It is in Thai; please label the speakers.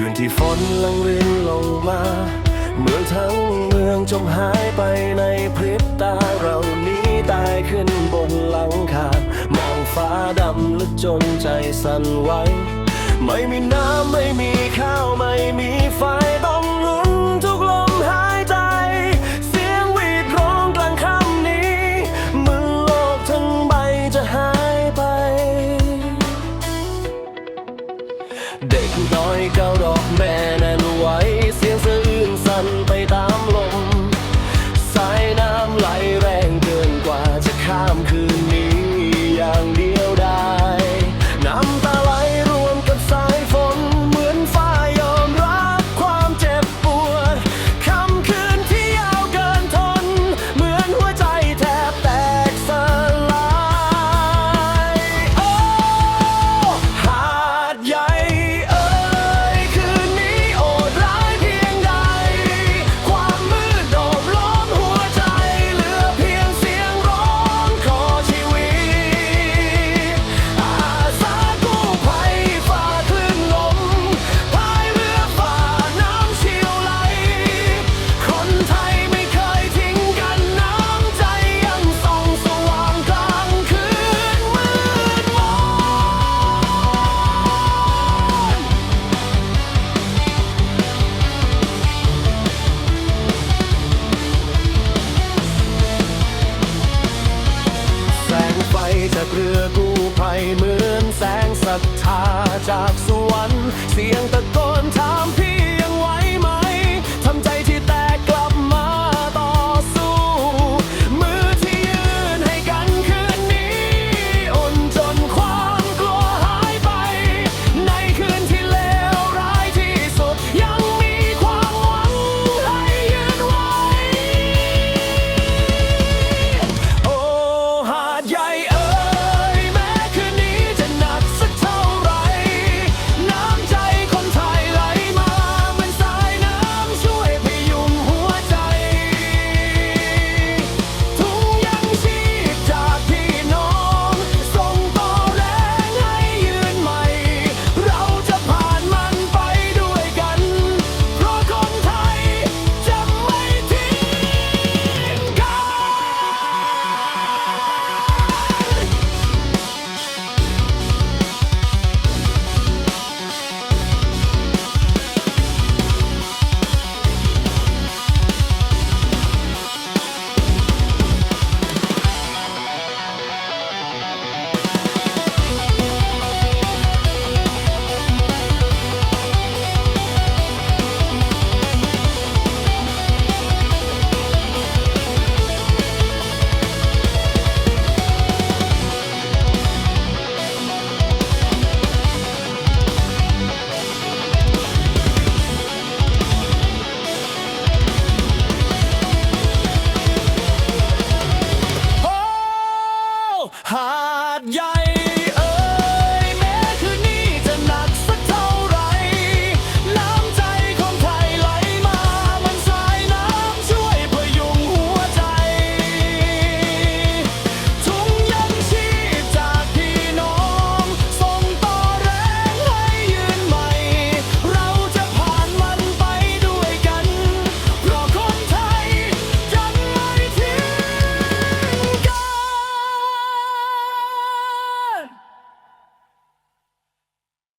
Speaker 1: คืนที่ฝนลังรินลงมา เมืองทั้งเมืองจมหายไปในพริบตาเรานี้ตายขึ้นบนหลังคามองฟ้าดำลึกจนใจสั่นไหวไม่มีน้ำไม่มีข้าวไม่มีไฟบ้องรู้ จากเรือกู้ภัยเหมือนแสงศรัทธาจากสวรรค์